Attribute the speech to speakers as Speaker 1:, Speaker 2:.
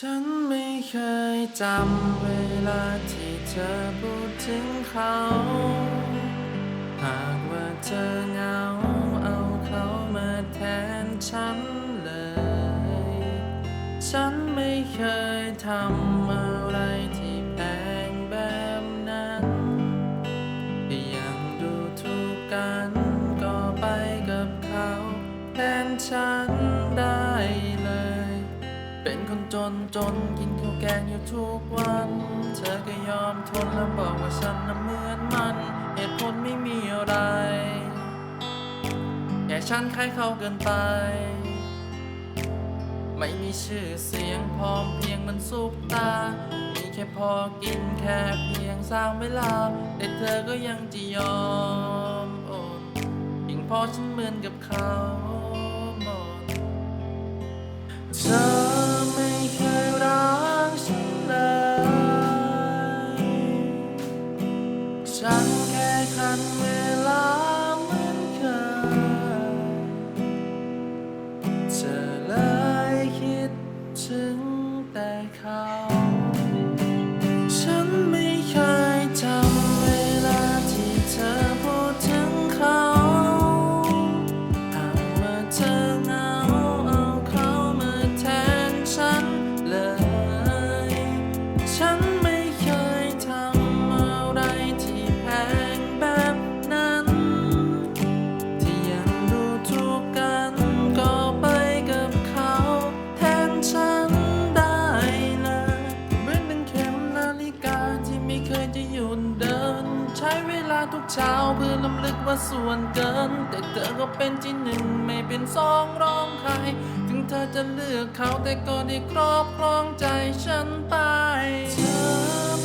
Speaker 1: ฉันไม่เคยจำเวลาที่เธอพูดถึงเขา หากว่าเธอเหงาเอาเขามาแทนฉันเลย ฉันไม่เคยทำอะไรที่แพงแบบนั้นยังดูถูกกันก็ไปกับเขาแทนฉันได้ คนจนจนกินข้าวแกงอยู่ทุกวัน เธอก็ยอมทนแล้วบอกว่าฉันน่ะเหมือนมัน เหตุผลไม่มีอะไรแค่ฉันคล้ายเขาเกินไป ไม่มีชื่อเสียงพร้อมเพียงมันสุกตา มีแค่พอกินแค่เพียงสร้างเวลา แต่เธอก็ยังจะยอมโอนยิ่งพอฉันเหมือนกับเขาหมดเธอ ฉันแค่คันเวลาเหมือนเคยเธอเลยคิดถึงแต่เขา ไม่เคยจะหยุดเดิน ใช้เวลาทุกเช้าเพื่อลำลึกว่าส่วนเกิน แต่เธอก็เป็นที่หนึ่งไม่เป็นสองรองใคร ถึงเธอจะเลือกเขาแต่ก็ได้ครอบครองใจฉันไปเธอ